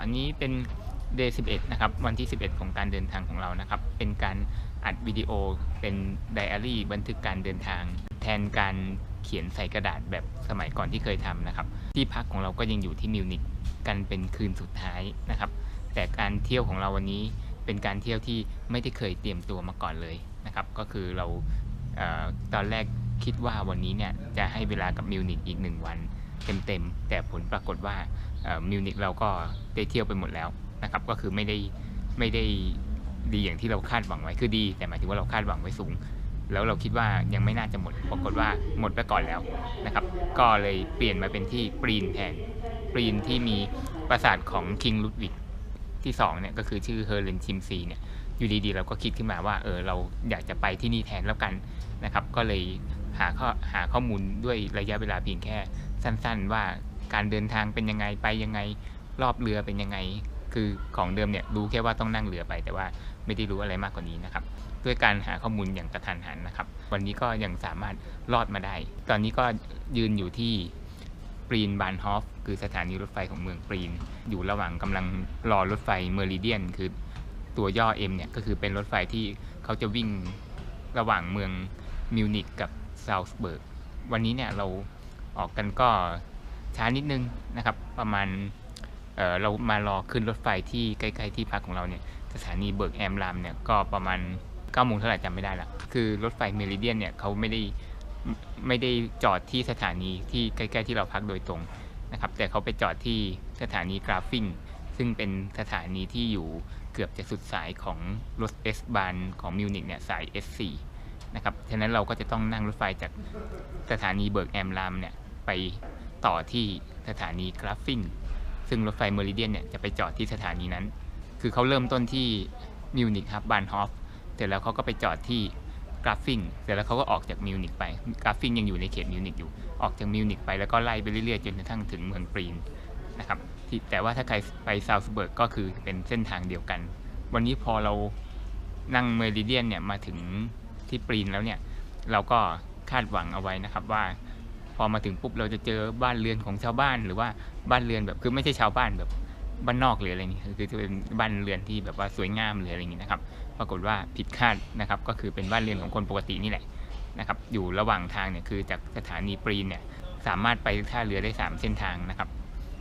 อันนี้เป็น day 11 นะครับ วันที่ 11 ของการเดินทางของเรานะครับ เป็นการอัดวิดีโอเป็นไดอารี่บันทึกการเดินทาง แทนการเขียนใส่กระดาษแบบสมัยก่อนที่เคยทำนะครับ ที่พักของเราก็ยังอยู่ที่มิวนิกกันเป็นคืนสุดท้ายนะครับ แต่การเที่ยวของเราวันนี้เป็นการเที่ยวที่ไม่ได้เคยเตรียมตัวมาก่อนเลยนะครับ ก็คือเราเออตอนแรกคิดว่าวันนี้เนี่ยจะให้เวลากับมิวนิกอีกหนึ่งวันเต็มๆแต่ผลปรากฏว่า มิวนิกเราก็ได้เที่ยวไปหมดแล้วนะครับ ก็คือไม่ได้ไม่ได้ดีอย่างที่เราคาดหวังไว้คือดี แต่หมายถึงว่าเราคาดหวังไว้สูง แล้วเราคิดว่ายังไม่น่าจะหมด ปรากฏว่าหมดไปก่อนแล้วนะครับ ก็เลยเปลี่ยนมาเป็นที่ปรีนแทนปรีนที่มีปราสาทของคิงลุดวิกที่2เนี่ยก็คือชื่อเฮอร์เลนชิมซีเนี่ยอยู่ดีๆเราก็คิดขึ้นมาว่าเออเราอยากจะไปที่นี่แทนแล้วกันนะครับ ก็เลยหาข้อหาข้อมูลด้วยระยะเวลาเพียงแค่สั้น ๆ ว่า การเดินทางเป็นยังไงไปยังไงรอบเรือเป็นยังไง คือของเดิมเนี่ยรู้แค่ว่าต้องนั่งเรือไป แต่ว่าไม่ได้รู้อะไรมากกว่านี้นะครับ ด้วยการหาข้อมูลอย่างกระทันหันนะครับ วันนี้ก็ยังสามารถรอดมาได้ ตอนนี้ก็ยืนอยู่ที่ปรีนบานฮอฟคือสถานีรถไฟของเมืองปรีน อยู่ระหว่างกำลังรอรถไฟเมอริเดียน คือตัวย่อ M เนี่ยก็คือเป็นรถไฟที่เขาจะวิ่งระหว่างเมืองมิวนิกกับซาวส์เบิร์กวันนี้เนี่ยเราออกกันก็ ช้านิดนึงนะครับ ประมาณเเรามารอขึ้นรถไฟที่ใกล้ๆที่พักของเราเนี่ยสถานีเบิร์กแอมรามเนี่ยก็ประมาณ9โมงเท่าไหร่จำไม่ได้ละคือรถไฟเมริเดียนเนี่ยเขาไม่ได้ไม่ได้จอดที่สถานีที่ใกล้ๆที่เราพักโดยตรงนะครับ แต่เขาไปจอดที่สถานีกราฟิงซึ่งเป็นสถานีที่อยู่เกือบจะสุดสายของรถ S บานของมิวนิกเนี่ยสาย S4 นะครับ ฉะนั้นเราก็จะต้องนั่งรถไฟจากสถานีเบิร์กแอมรามเนี่ยไป ต่อที่สถานีกราฟฟิงซึ่งรถไฟเมอริเดียนเนี่ยจะไปจอดที่สถานีนั้น คือเขาเริ่มต้นที่มิวนิกครับบานฮอฟเสร็จแล้วเขาก็ไปจอดที่กราฟฟิงเสร็จแล้วเขาก็ออกจากมิวนิกไปกราฟฟิงยังอยู่ในเขตมิวนิกอยู่ออกจากมิวนิกไปแล้วก็ไล่ไปเรื่อยๆจนกระทั่งถึงเมืองปรีนนะครับแต่ว่าถ้าใครไปซาวส์เบิร์กก็คือเป็นเส้นทางเดียวกัน วันนี้พอเรานั่งเมริเดียนเนี่ยมาถึงที่ปรีนแล้วเนี่ยเราก็คาดหวังเอาไว้นะครับว่า พอมาถึงปุ๊บเราจะเจอบ้านเรือนของชาวบ้านหรือว่าบ้านเรือนแบบคือไม่ใช่ชาวบ้านแบบบ้านนอกหรืออะไรนี่คือจะเป็นบ้านเรือนที่แบบว่าสวยงามหรืออะไรอย่างนี้นะครับ ปรากฏว่าผิดคาดนะครับ ก็คือเป็นบ้านเรือนของคนปกตินี่แหละนะครับ อยู่ระหว่างทางเนี่ยคือจากสถานีปรีนเนี่ยสามารถไปท่าเรือได้ 3 เส้นทางนะครับ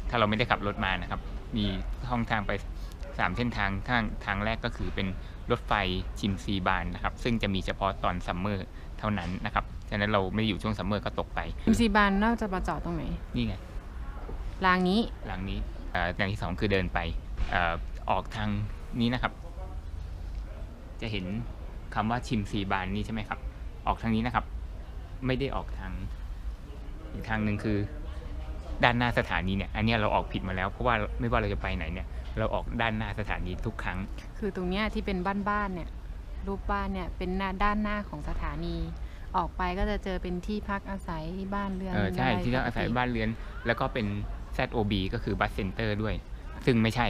ถ้าเราไม่ได้ขับรถมานะครับ มีช่องทางไป 3 เส้นทางทางทางแรกก็คือเป็นรถไฟชิมซีบานนะครับ ซึ่งจะมีเฉพาะตอนซัมเมอร์เท่านั้นนะครับ ฉะนั้นเราไม่ได้อยู่ช่วงซัมเมอร์ก็ตกไปอิมซีบานน่าจะมาจอดตรงไหนนี่ไงรางนี้หลังนี้เอ่ออย่างที่สองคือเดินไปเออออกทางนี้นะครับ จะเห็นคำว่าชิมซีบานนี่ใช่ไหมครับ ออกทางนี้นะครับ ไม่ได้ออกทาง อีกทางหนึ่งคือ ด้านหน้าสถานีเนี่ย อันเนี้ยเราออกผิดมาแล้ว เพราะว่าไม่ว่าเราจะไปไหนเนี่ย เราออกด้านหน้าสถานีทุกครั้ง คือตรงเนี้ยที่เป็นบ้านๆเนี่ย รูปบ้านเนี่ยเป็นหน้าด้านหน้าของสถานี ออกไปก็จะเจอเป็นที่พักอาศัยบ้านเรือนเออใช่ะไรที่เราอาศัยปกติบ้านเรือน แล้วก็เป็น ZOB ก็คือบัสเซ็นเตอร์ด้วย ซึ่งไม่ใช่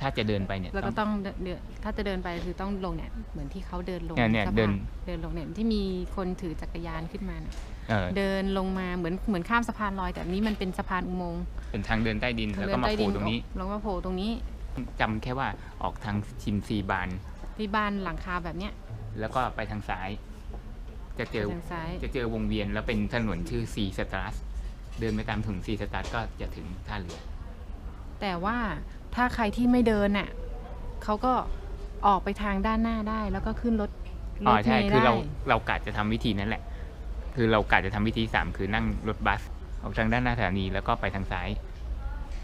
ถ้าจะเดินไปเนี่ยแล้วก็ต้องต้องเดินถ้าจะเดินไปคือต้องลงเนี่ยเหมือนที่เขาเดินลงเนี่ยเนี่ยสะพาเดินเดินลงเนี่ยที่มีคนถือจักรยานขึ้นมาเนี่ยเออเดินลงมาเหมือนเหมือนข้ามสะพานลอย แต่อันนี้มันเป็นสะพานอุโมงค์เป็นทางเดินใต้ดินแล้วก็มาใต้โผล่ตรงนี้ลงมาโผล่ตรงนี้จำแค่ว่าออกทางชิมซีบานที่บ้านหลังคาแบบเนี้ยแล้วก็ไปทางซ้าย จะเจอทางซ้าย จะเจอวงเวียนแล้วเป็นถนนชื่อซีสตาร์เดินไปตามถึงซีสตาร์ก็จะถึงท่าเรือ แต่ว่าถ้าใครที่ไม่เดินน่ะเขาก็ออกไปทางด้านหน้าได้ แล้วก็ขึ้นรถรอ๋อถใช่เมล์คือเราได้เรากะจะทำวิธีนั้นแหละ คือเรากะจะทำวิธีสามคือนั่งรถบัส ออกทางด้านหน้าสถานีแล้วก็ไปทางซ้าย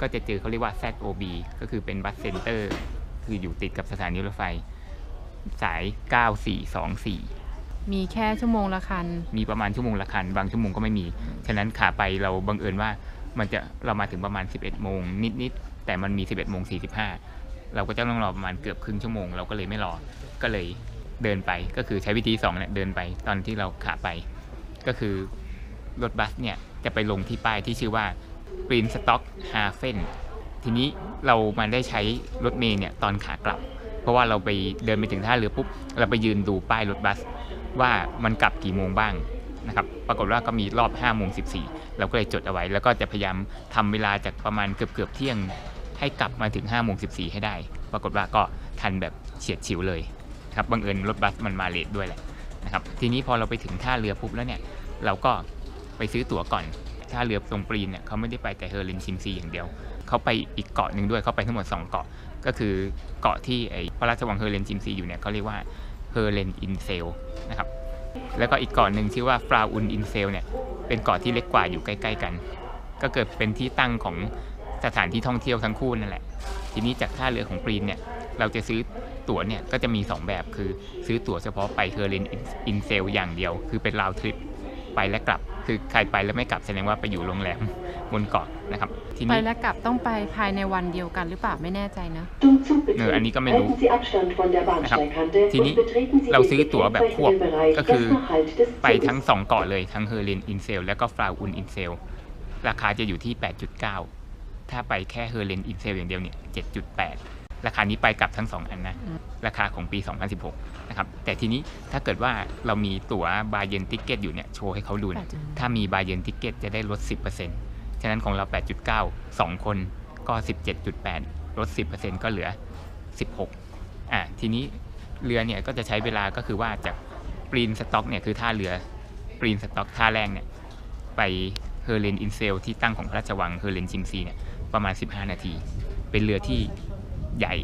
ก็จะเจอเขาเรียกว่า ZOB ก็คือเป็นบัสเซ็นเตอร์ คืออยู่ติดกับสถานีรถไฟ สาย 9424 มีแค่ชั่วโมงละคัน มีประมาณชั่วโมงละคัน บางชั่วโมงก็ไม่มี ฉะนั้นขาไปเราบังเอิญว่ามันจะเรามาถึงประมาณ 11 โมงนิดๆ แต่มันมี 11 โมง 45 เราก็จะต้องรอประมาณเกือบครึ่งชั่วโมง เราก็เลยไม่รอ ก็เลยเดินไป ก็คือใช้วิธีสองเนี่ยเดินไปตอนที่เราขาไป ก็คือรถบัสเนี่ยจะไปลงที่ป้ายที่ชื่อว่า Green Stock Haven ทีนี้เรามาได้ใช้รถเมล์เนี่ยตอนขากลับ เพราะว่าเราไปเดินไปถึงท่าเรือปุ๊บเราไปยืนดูป้ายรถบัส ว่ามันกลับกี่โมงบ้างนะครับปรากฏว่าก็มีรอบ5โมง14เราก็เลยจดเอาไว้ แล้วก็จะพยายามทำเวลาจากประมาณเกือบเกือบเที่ยง ให้กลับมาถึง5โมง14ให้ได้ ปรากฏว่าก็ทันแบบเฉียดฉิวเลยครับบังเอิญรถบัสมันมาเลทด้วยแหละนะครับทีนี้พอเราไปถึงท่าเรือปุ๊บแล้วเนี่ยเราก็ไปซื้อตั๋วก่อนท่าเรือตรงปรีนเนี่ยเขาไม่ได้ไปแต่เฮอร์เรนชิมซีอย่างเดียวเขาไปอีกเกาะหนึ่งด้วยเขาไปทั้งหมด 2 เกาะก็คือเกาะที่ไอ้พระราชวังเฮอร์เรนชิมซีอยู่เนี่ยเขาเรียกว่า อร์เรนอินเซลนะครับแล้วก็อีกเกาะหนึ่งชื่อว่าฟราอุนอินเซลเนี่ยเป็นเกาะที่เล็กกว่าอยู่ใกล้ ๆ กัน ก็เกิดเป็นที่ตั้งของสถานที่ท่องเที่ยวทั้งคู่นั่นแหละ ทีนี้จากท่าเรือของปรีนเนี่ยเราจะซื้อตั๋วเนี่ยก็จะมี 2 แบบคือซื้อตั๋วเฉพาะไปเฮอร์เรนอินเซลอย่างเดียว คือเป็นราวทริป ไปและกลับ คือใครไปแล้วไม่กลับแสดงว่าไปอยู่โรงแรมบนเกาะนะครับ ทีไปนี้และกลับต้องไปภายในวันเดียวกันหรือเปล่าไม่แน่ใจนะ Zum Zugbetrieb. Nö, Annika Melu. Halten Sie Abstand von der Bahnsteigkante Tini, und betreten Sie เรา den ซื้อตั๋วแบบควบ entsprechenden Bereich ก็ erst คือ nach Halt des ไปทั้ง Zuges. 2เกาะเลยทั้งเฮอร์เรนอินเซลและก็ฟราอุนอินเซลราคาจะอยู่ที่ 8.9 ถ้าไปแค่เฮอร์เรนอินเซลอย่างเดียวเนี่ย 7.8 ราคานี้ไปกลับทั้ง 2 อันนะอืมราคาของปี 2016 นะครับ แต่ทีนี้ถ้าเกิดว่าเรามีตั๋วบาเยนติเกตอยู่เนี่ยโชว์ให้เขาดูนะถ้ามีบาเยนติเกตจะได้ลด 10%ฉะนั้นของเรา 8.9 2 คนก็ 17.8 ลด 10%ก็เหลือ 16อะทีนี้เรือเนี่ยก็จะใช้เวลาก็คือว่าจากปรีนสต็อกเนี่ยคือท่าเรือปรีนสต็อกท่าแรกเนี่ยไปเฮอร์เรนอินเซลที่ตั้งของพระราชวังเฮอร์เรนชิมซีเนี่ยประมาณ 15 นาที เป็นเรือที่ ใหญ่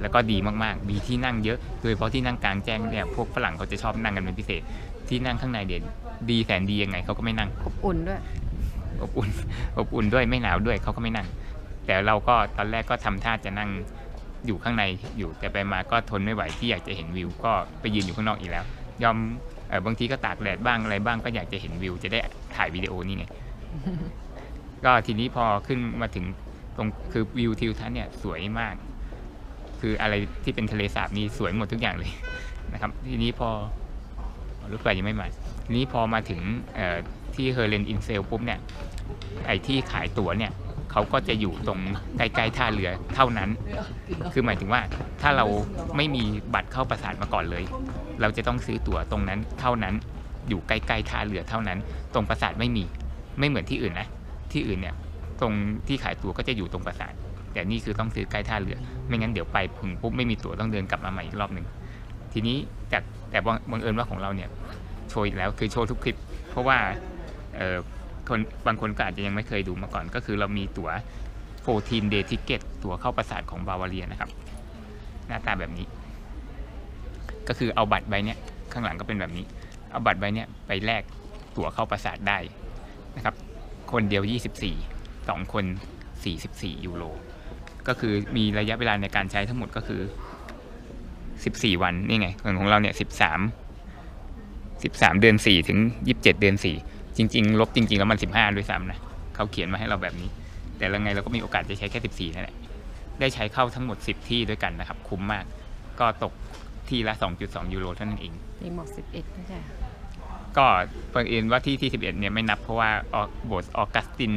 แล้วก็ดีมากๆ มีที่นั่งเยอะ โดยเฉพาะที่นั่งกลางแจ้งเนี่ย พวกฝรั่งเขาจะชอบนั่งกันเป็นพิเศษ ที่นั่งข้างในเด่นดีแสนดียังไงเขาก็ไม่นั่ง อบอุ่นด้วย อบอุ่น อบอุ่นด้วยไม่หนาวด้วยเขาก็ไม่นั่ง แต่เราก็ตอนแรกก็ทำท่าจะนั่งอยู่ข้างในอยู่ แต่ไปมาก็ทนไม่ไหวที่อยากจะเห็นวิว ก็ไปยืนอยู่ข้างนอกอีกแล้ว ยอมเออบางทีก็ตากแดดบ้างอะไรบ้างก็อยากจะเห็นวิว จะได้ถ่ายวิดีโอนี่ไง ก็ทีนี้พอขึ้นมาถึงตรงคือวิวทิวทัศน์เนี่ยสวยมาก คืออะไรที่เป็นทะเลสาบนี่สวยหมดทุกอย่างเลยนะครับ ทีนี้พอรถไฟยังไม่มาทีนี้พอมาถึงที่เฮอร์เรนอินเซลปุ๊บเนี่ยไอ้ที่ขายตั๋วเนี่ยเขาก็จะอยู่ตรงใกล้ๆท่าเรือเท่านั้น คือหมายถึงว่าถ้าเราไม่มีบัตรเข้าปราสาทมาก่อนเลย เราจะต้องซื้อตั๋วตรงนั้นเท่านั้นอยู่ใกล้ๆท่าเรือเท่านั้น ตรงปราสาทไม่มีไม่เหมือนที่อื่นนะที่อื่นเนี่ยตรงที่ขายตั๋วก็จะอยู่ตรงปราสาท แต่นี่คือต้องซื้อใกล้ท่าเรือ ไม่งั้นเดี๋ยวไปถึงปุ๊บไม่มีตั๋วต้องเดินกลับมาใหม่อีกรอบหนึ่งทีนี้จากแต่บังบังเอิญว่าของเราเนี่ยโชว์อีกแล้วคือโชว์ทุกคลิป เพราะว่าเออคนบางคนก็อาจจะยังไม่เคยดูมาก่อน ก็คือเรามีตั๋ว 14 day ticket ตั๋วเข้าปราสาทของบาวาเรียนะครับ หน้าตาแบบนี้ ก็คือเอาบัตรใบเนี้ยข้างหลังก็เป็นแบบนี้ เอาบัตรใบเนี้ยไปแลกตั๋วเข้าปราสาทได้นะครับ คนเดียว 24 2 คน 44 ยูโร ก็คือมีระยะเวลาในการใช้ทั้งหมดก็คือ 14 วันนี่ไงส่วนของเราเนี่ย 13 13 เดือน 4 ถึง 27 เดือน 4 จริง ๆ ลบจริง ๆ แล้วมัน 15 ด้วยซ้ำนะเขาเขียนมาให้เราแบบนี้ แต่ละไงเราก็มีโอกาสจะใช้แค่14นั่นแหละได้ใช้เข้าทั้งหมด 10 ที่ด้วยกันนะครับ คุ้มมาก ก็ตกที่ละ 2.2 ยูโรเท่านั้นเองเองบอกสิบเอ็ดไม่ใช่เหรอก็บังเอิญว่าที่ที่ 11 เนี่ยไม่นับเพราะว่าออกโบสถ์ออกัสติน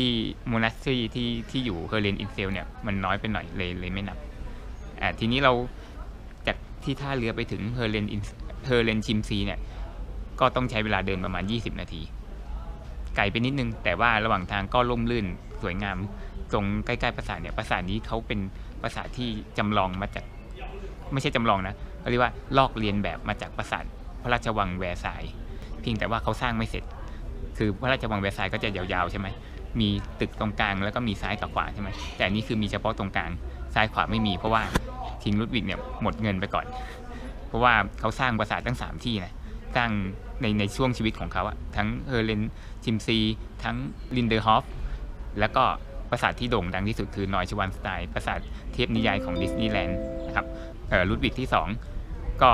ที่โมนาสทรีที่ที่อยู่เฮอร์เรนอินเซลเนี่ยมันน้อยไปหน่อยเลยเลยไม่นับอ่าทีนี้เราจากที่ท่าเรือไปถึงเฮอร์เรนเฮอร์เรนชิมซีเนี่ยก็ต้องใช้เวลาเดินประมาณ 20 นาที ไกลไปนิดนึง แต่ว่าระหว่างทางก็ร่มรื่นสวยงาม ตรงใกล้ๆปราสาทเนี่ยปราสาทนี้เขาเป็นปราสาทที่จำลองมาจากไม่ใช่จำลองนะเขาเรียกว่าลอกเลียนแบบมาจากปราสาทพระราชวังแวร์ซายน์เพียงแต่ว่าเขาสร้างไม่เสร็จ คือพระราชวังแวร์ซายน์ก็จะยาวๆใช่ไหม มีตึกตรงกลางแล้วก็มีซ้ายกับขวาใช่ไหมแต่อันนี้คือมีเฉพาะตรงกลางซ้ายขวาไม่มีเพราะว่าคิงลุดวิกเนี่ยหมดเงินไปก่อน เพราะว่าเขาสร้างปราสาทตั้งสามที่นะสร้างในในช่วงชีวิตของเขาอะทั้งเฮอร์เรนชิมซี ทั้งลินเดอร์ฮอฟแล้วก็ปราสาทที่โด่งดังที่สุดคือนอยชวันสไตน์ปราสาทเทพนิยายของดิสนีย์แลนด์นะครับเออลุดวิกที่ 2 ก็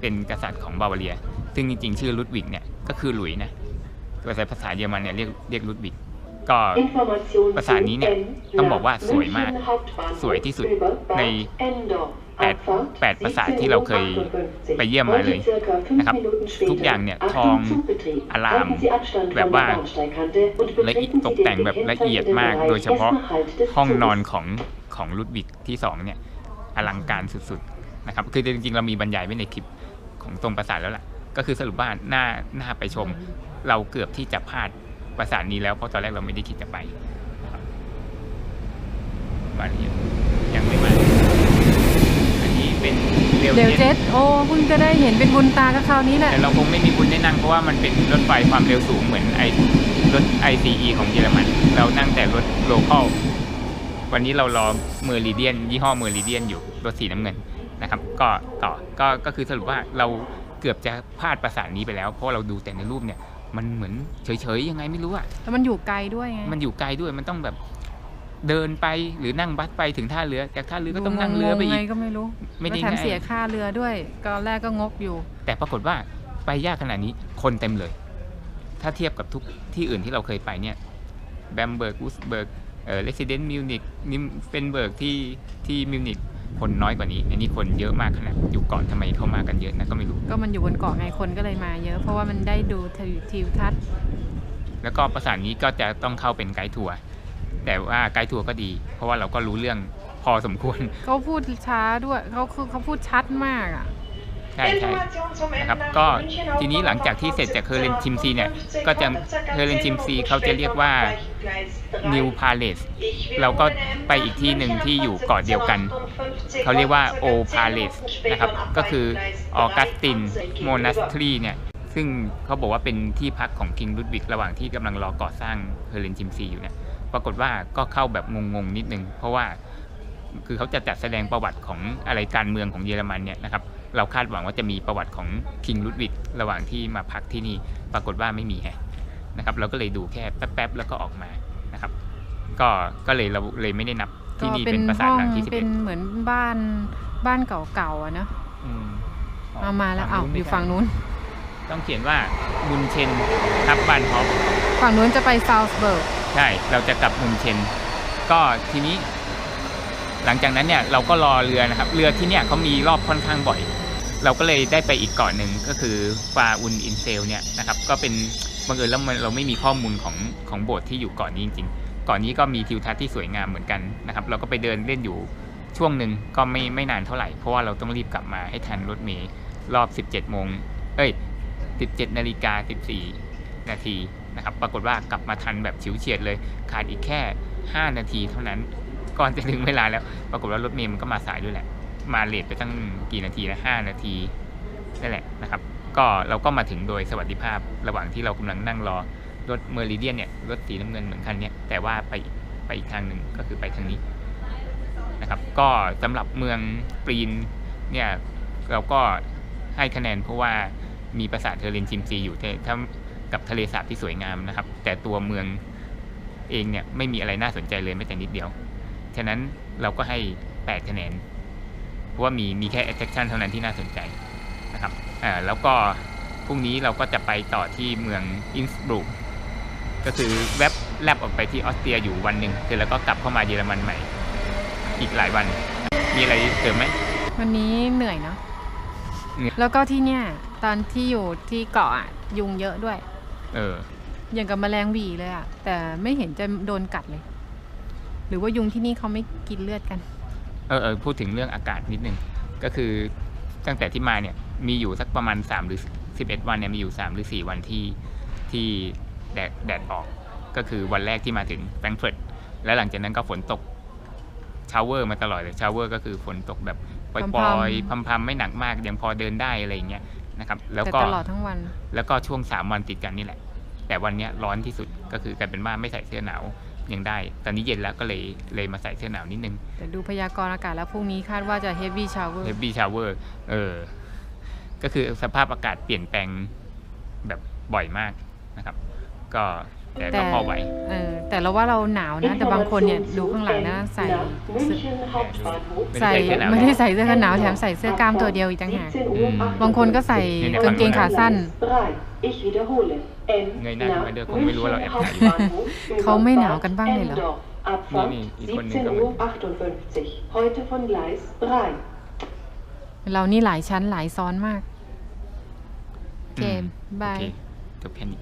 เป็นกษัตริย์ของบาวาเรีย ซึ่งจริงๆ ชื่อลุดวิกเนี่ยก็คือหลุยนะภาษาภาษาเยอรมันเนี่ยเรียกเรียกลุดวิก ก็ Informationen ภาษานี้เนี่ย zu ต้องบอกว่า N สวยมาก München Hauptbahnhof สวยที่สุด über Bad ใน Endorf แปด Abfahrt แปดปราสาทที่เราเคย17.58ไปเยี่ยมมาเลย Heute circa fünf นะครับ Minuten später. ทุกอย่างเนี่ย Achtung, ทอง Zugbetrieb. อลาม Halten Sie Abstand แบบ von ว่า der Bahnsteigkante und ละเอียด betreten ต Sie กแต่ง den แบบละเอียด gekennzeichneten มาก Bereich โดยเฉพาะ erst nach Halt des ห้องนอน Zuges. ของของลุดวิกที่สองเนี่ยอลังการสุดๆนะครับ คือจริงๆ เรามีบรรยายไว้ในคลิปของตรงปราสาทแล้วล่ะ ก็คือสรุปว่าหน้าหน้าไปชม เราเกือบที่จะพลาด ปราสาทนี้แล้วเพราะตอนแรกเราไม่ได้คิดจะไปนะครับมาหรือยังยังไม่มาอันนี้เป็นเรลเดี๋ยวเจ็เจ็ตตโอ้เพิ่งจะได้เห็นเป็นบุญตาก็คราวนี้แหละแต่เราคงไม่มีบุญได้นั่งเพราะว่ามันเป็นรถไฟความเร็วสูงเหมือนไอรถ ICE ของเยอรมัน เรานั่งแต่รถโลคอลวันนี้เรารอเมอริเดียน ยี่ห้อเมอริเดียนอยู่รถสีน้ำเงินนะครับ ก็ต่อก็ก็คือสรุปว่าเราเกือบจะพลาดประสานนี้ไปแล้ว เพราะเราดูแต่ในรูปเนี่ย มันเหมือนเฉยๆยังไงไม่รู้อะแล้วมันอยู่ไกลด้วยไงมันอยู่ไกลด้วยมันต้องแบบเดินไปหรือนั่งบัสไปถึงท่าเรือจากท่าเรือก็ต้องนั่งเรือไปอีงกงๆก็ไม่รู้ไม่ได้แล้วแถมง่ายเสียค่าเรือด้วยตอนแรกก็งกอยู่ แต่ปรากฏว่าไปยากขนาดนี้คนเต็มเลย ถ้าเทียบกับทุกที่อื่นที่เราเคยไปเนี่ยแบมเบิร์กอุสเบิร์กเอ่อเรสซิเดนต์มิวนิกนิมเฟนเบิร์กที่ที่มิวนิก คนน้อยกว่านี้ อันนี้คนเยอะมากขนาดอยู่ก่อนทำไมเข้ามากันเยอะนะก็ไม่รู้ ก็มันอยู่บนเกาะไงคนก็เลยมาเยอะ เพราะว่ามันได้ดูทิวทัศน์แล้วก็ประสานนี้ก็จะต้องเข้าเป็นไกด์ทัวร์แต่ว่าไกด์ทัวร์ก็ดี เพราะว่าเราก็รู้เรื่องพอสมควร เขาพูดช้าด้วยเขาคือเขาพูดชัดมากอะ ใช่ใช่นะครับก็ทีนี้หลังจากที่เสร็จจากเฮอร์เรนชิมซีเนี่ยก็จะเฮอร์เรนชิมซีเขาจะเรียกว่า New Palace เราก็ไปอีกที่หนึ่งที่อยู่เกาะเดียวกัน เขาเรียกว่า O Palace นะครับก็คือออกัสตินโมนัสทรีเนี่ยซึ่งเขาบอกว่าเป็นที่พักของคิงลุดวิกระหว่างที่กำลังรอก่อสร้างเฮอร์เรนชิมซีอยู่เนี่ยปรากฏว่าก็เข้าแบบงงๆนิดนึง เพราะว่าคือเขาจะจัดแสดงประวัติของอะไรการเมืองของเยอรมันเนี่ยนะครับ เราคาดหวังว่าจะมีประวัติของคิงลุดวิกระหว่างที่มาพักที่นี่ปรากฏว่าไม่มีแฮะนะครับเราก็เลยดูแค่แป๊บๆแล้วก็ออกมานะครับก็ก็เลยเราเลยไม่ได้นับก็ที่นี่เป็เป็นนปราสาห้ทองหลังที่สิบเป็เอ็นดเหมือนบ้านบ้านเก่าๆอะเนอะอืมเอามาแล้วอ้าวไม่อยู่ใช่ฝั่งนู้น ต้องเขียนว่ามุนเชนทับบานฮอปฝั่งนู้นจะไปซาวส์เบิร์กใช่เราจะกลับมุนเชน ก็ทีนี้ หลังจากนั้นเนี่ยเราก็รอเรือนะครับ เรือที่เนี่ยเขามีรอบค่อนข้างบ่อย เราก็เลยได้ไปอีกเกาะหนึ่งก็คือฟาอุนอินเซลเนี่ยนะครับก็เป็นบังเอิญแล้วเราไม่มีข้อมูลของของโบสถ์ที่อยู่เกาะนี้จริงๆเกาะนี้ก็มีทิวทัศน์ที่สวยงามเหมือนกันนะครับ เราก็ไปเดินเล่นอยู่ช่วงหนึ่งก็ไม่ไม่นานเท่าไหร่ เพราะว่าเราต้องรีบกลับมาให้ทันรถเมล์รอบ 17โมงเอ้ย 17นาฬิกา14 นาทีนะครับ ปรากฏว่ากลับมาทันแบบฉิวเฉียดเลย ขาดอีกแค่ 5 นาทีเท่านั้น ก่อนจะถึงเวลาแล้ว ปรากฏว่ารถเมล์มันก็มาสายด้วยแหละ มาเลทไปตั้งกี่นาทีนะ5นาทีนั่นแหละนะครับ ก็เราก็มาถึงโดยสวัสดิภาพระหว่างที่เรากำลังนั่งรอรถเมอริเดียนเนี่ยรถสีน้ำเงินเหมือนคันนี้แต่ว่าไปไปอีกทางหนึ่งก็คือไปทางนี้นะครับ ก็สำหรับเมืองปรีนเนี่ยเราก็ให้คะแนนเพราะว่ามีปราสาทเทอร์เรนจิมซีอยู่แต่ถ้ากับทะเลสาบที่สวยงามนะครับ แต่ตัวเมืองเองเนี่ยไม่มีอะไรน่าสนใจเลยแม้แต่นิดเดียว ฉะนั้นเราก็ให้ 8 คะแนน ราะว่ามีมีแค่ attraction เท่านั้นที่น่าสนใจนะครับอ่าแล้วก็พรุ่งนี้เราก็จะไปต่อที่เมืองอินสบรุกก็คือแวบแลบออกไปที่ออสเตรียอยู่วันหนึ่งเสร็จแล้วก็กลับเข้ามาเยอรมันใหม่ อีกหลายวัน มีอะไรเสริมไหมวันนี้เหนื่อยเนาะเหนื่อยแล้วก็ที่เนี่ยตอนที่อยู่ที่เกาะอะยุงเยอะด้วย เออ อย่างกับแมลงหวีเลยอะแต่ไม่เห็นจะโดนกัดเลย หรือว่ายุงที่นี่เขาไม่กินเลือดกัน เออเออพูดถึงเรื่องอากาศนิดนึงก็คือตั้งแต่ที่มาเนี่ยมีอยู่สักประมาณ3หรือ11 วันเนี่ยมีอยู่3หรือ4วันที่ที่แดดแดดออก ก็คือวันแรกที่มาถึงแฟรงก์เฟิร์ตแล้วหลังจากนั้นก็ฝนตกชาวเวอร์มาตลอดเลยชาวเวอร์ก็คือฝนตกแบบปพล่รำอยๆๆพำๆไม่หนักมากยังพอเดินได้อะไรอย่างเงี้ยนะครับ แล้วแต่ก็ตลอดทั้งวัน แล้วก็ช่วง3วันติดกันนี่แหละ แต่วันเนี้ยร้อนที่สุดก็คือกลายเป็นว่าไม่ใส่เสื้อหนาว ยังได้ ตอนนี้เย็นแล้วก็เลยเลยมาใส่เสื้อหนาวนิดนึง แต่ดูพยากรณ์อากาศแล้วพรุ่งนี้คาดว่าจะ heavy shower เฮฟวี่ชาวเวอร์เออ ก็คือสภาพอากาศเปลี่ยนแปลงแบบบ่อยมากนะครับ ก็ แต่แต่ก็พอไหวเออแต่เราว่าเราหนาวนะ แต่บางคนเนี่ยดูข้างหลังนะใส่ Nach เสื้อ München Hauptbahnhof. ไม่ใส่ได้ใส่เสื้อหนาวไม่ได้ใส่เสื้อกันหนาวแถมใส่เสื้อกล้ามตัวเดียวอีกต่างหากบางคนก็ใส่กางเกงขาสั้น 3. Ich wiederhole. M เงยหน้าขึ้นมาด้วยคง nach ไม่รู้ว่าเราแอบถ่ายอยู่ Hauptbahnhof เขาไม่หนาวกันบ้างเลยเหรอ Endorf. Abfahrt นี่ๆอีกคนหนึ่งก็เหมือน17.58 Uhr. Heute von Gleis 3. เรานี่หลายชั้นหลายซ้อนมาก เกมอืมบายโอเคจบแค่นี้